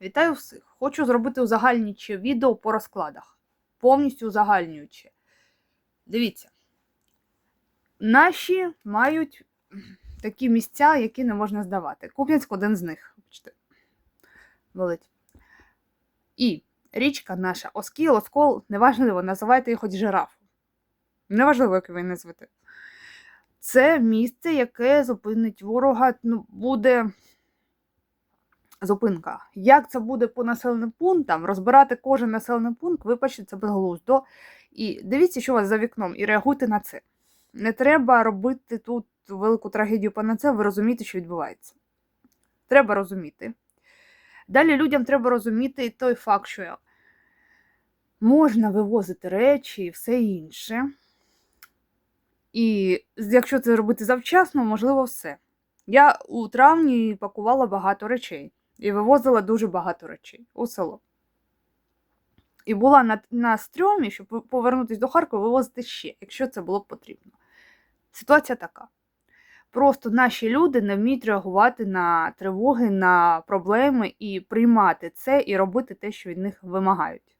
Вітаю всіх! Хочу зробити узагальнююче відео по розкладах. Повністю узагальнююче. Дивіться. Наші мають такі місця, які не можна здавати. Куп'янськ один з них. Болить. І річка наша Оскіл, Оскол, неважливо, називайте її хоч жирафу. Неважливо, як ви назвете. Це місце, яке зупинить ворога, ну, буде зупинка. Як це буде по населеним пунктам, розбирати кожен населений пункт, вибачте, це безглуздо. І дивіться, що у вас за вікном, і реагуйте на це. Не треба робити тут велику трагедію на ви розумієте, що відбувається. Треба розуміти. Далі людям треба розуміти той факт, що можна вивозити речі і все інше. І якщо це робити завчасно, можливо, все. Я у травні пакувала багато речей і вивозила дуже багато речей у село. І була на, на стрьомі, щоб повернутися до Харкова, вивозити ще, якщо це було б потрібно. Ситуація така. Просто наші люди не вміють реагувати на тривоги, на проблеми і приймати це і робити те, що від них вимагають.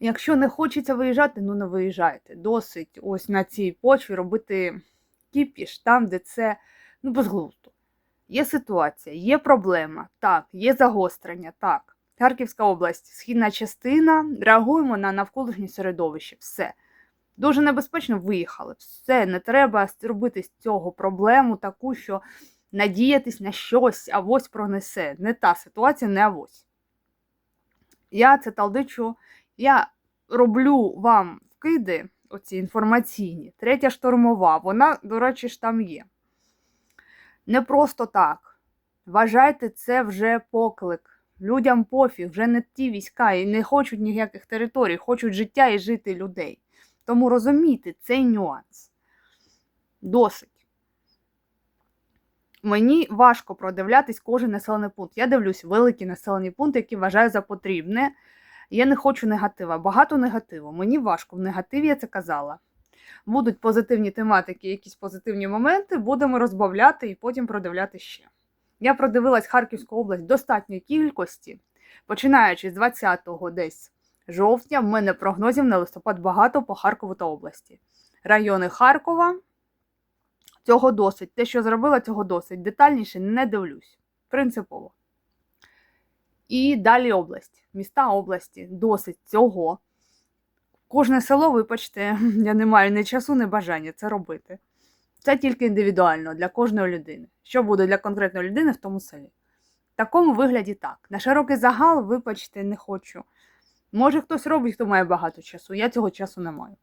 Якщо не хочеться виїжджати, ну не виїжджайте. Досить ось на цій почві робити кіпіш там, де це ну, безглуздо. Є ситуація, є проблема, так, є загострення, так. Харківська область, східна частина, реагуємо на навколишнє середовище. Все. Дуже небезпечно виїхали. Все, не треба робити з цього проблему таку, що надіятись на щось, авось пронесе. Не та ситуація, не авось. Я це талдичу, я роблю вам вкиди, оці інформаційні, третя штурмова, вона, до речі, ж там є. Не просто так. Вважайте, це вже поклик. Людям пофіг, вже не ті війська і не хочуть ніяких територій, хочуть життя і жити людей. Тому розумійте цей нюанс. Досить. Мені важко продивлятись кожен населений пункт. Я дивлюсь великі населені пункти, які вважаю за потрібне. Я не хочу негатива. Багато негативу. Мені важко в негативі я це казала. Будуть позитивні тематики, якісь позитивні моменти, будемо розбавляти і потім продивляти ще. Я продивилась Харківську область достатньої кількості, починаючи з 20-го десь жовтня, в мене прогнозів на листопад багато по Харкову та області. Райони Харкова цього досить. Те, що зробила, цього досить. Детальніше не дивлюсь. Принципово. І далі область. Міста області досить цього. Кожне село, вибачте, я не маю ні часу, ні бажання це робити. Це тільки індивідуально для кожної людини. Що буде для конкретної людини в тому селі? В такому вигляді так. На широкий загал, вибачте, не хочу. Може, хтось робить, хто має багато часу. Я цього часу не маю.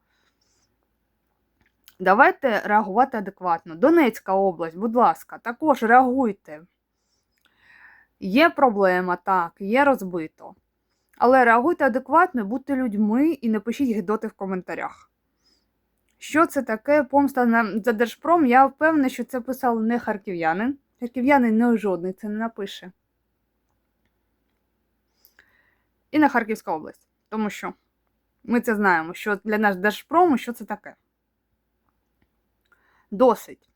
Давайте реагувати адекватно. Донецька область, будь ласка, також реагуйте. Є проблема, так, є розбито. Але реагуйте адекватно, будьте людьми і не пишіть гидоти в коментарях. Що це таке помста на, за Держпром? Я впевнена, що це писав не харків'янин. Харків'янин не жодний це не напише. І не Харківська область. Тому що ми це знаємо, що для нас Держпрому, що це таке. Досить.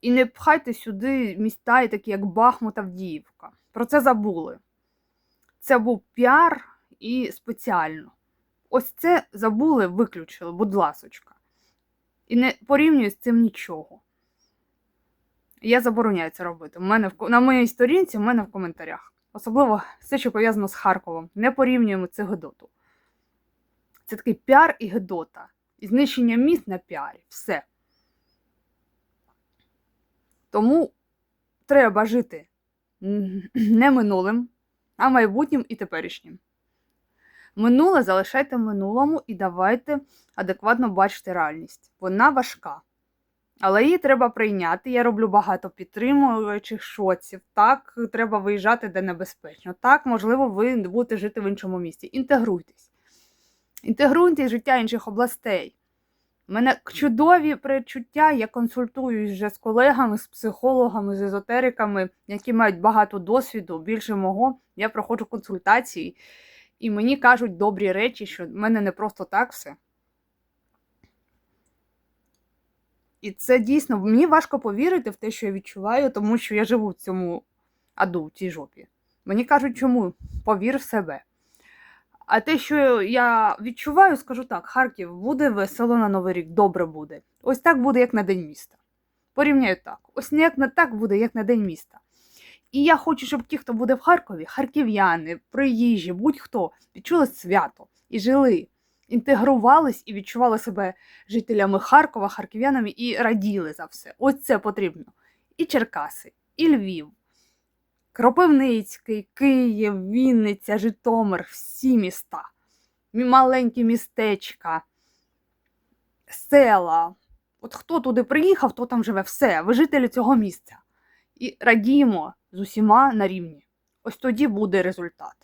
І не пхайте сюди міста, такі як Бахмут, Авдіївка. Про це забули. Це був піар і спеціально. Ось це забули, виключили, будь ласочка. І не порівнюю з цим нічого. Я забороняю це робити. У мене в, На моїй сторінці, у мене в коментарях. Особливо все, що пов'язано з Харковом. Не порівнюємо це Гедоту. Це такий піар і Гедота. І знищення міст на піарі. Все. Тому треба жити не минулим, а майбутнім і теперішнім. Минуле залишайте в минулому і давайте адекватно бачити реальність. Вона важка. Але її треба прийняти. Я роблю багато підтримуючих шоців. Так, треба виїжджати де небезпечно. Так, можливо, ви будете жити в іншому місті. Інтегруйтесь. Інтегруйте життя інших областей. У мене чудові перечуття, я консультуюсь вже з колегами, з психологами, з езотериками, які мають багато досвіду, більше мого. Я проходжу консультації, і мені кажуть добрі речі, що в мене не просто так все. І це дійсно мені важко повірити в те, що я відчуваю, тому що я живу в цьому аду, в цій жопі. Мені кажуть, чому? Повір в себе. А те, що я відчуваю, скажу так: Харків буде весело на Новий рік, добре буде. Ось так буде, як на День міста. Порівняю так. Ось не як на так буде, як на День міста. І я хочу, щоб ті, хто буде в Харкові, харків'яни, приїжджі, будь-хто відчули свято і жили, інтегрувались і відчували себе жителями Харкова, харків'янами і раділи за все. Ось це потрібно. І Черкаси, і Львів, Кропивницький, Київ, Вінниця, Житомир, всі міста, маленькі містечка, села. От хто туди приїхав, то там живе все. Ви жителі цього місця. І радіємо з усіма на рівні. Ось тоді буде результат.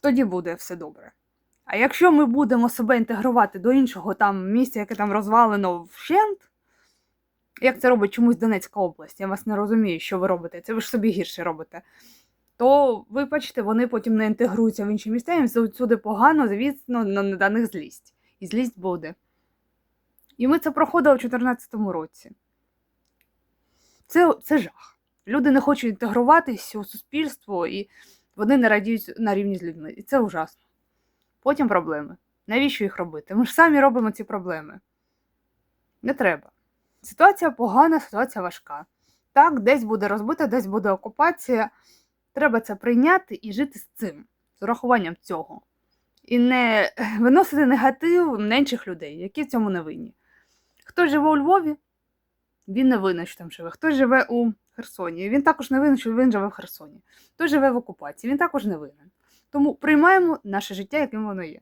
Тоді буде все добре. А якщо ми будемо себе інтегрувати до іншого там місця, яке там розвалено вщент, як це робить чомусь Донецька область, я вас не розумію, що ви робите, це ви ж собі гірше робите. То, вибачте, вони потім не інтегруються в інші місця, їм всюди погано, звісно, на на них злість. І злість буде. І ми це проходили у 2014 році. Це, це жах. Люди не хочуть інтегруватись у суспільство, і вони не радіють на рівні з людьми. І це ужасно. Потім проблеми. Навіщо їх робити? Ми ж самі робимо ці проблеми. Не треба. Ситуація погана, ситуація важка. Так, десь буде розбита, десь буде окупація. Треба це прийняти і жити з цим, з урахуванням цього. І не виносити негатив на інших людей, які в цьому не винні. Хто живе у Львові, він не винен, що там живе. Хто живе у Херсоні, він також не винен, що він живе в Херсоні. Хто живе в окупації, він також не винен. Тому приймаємо наше життя, яким воно є.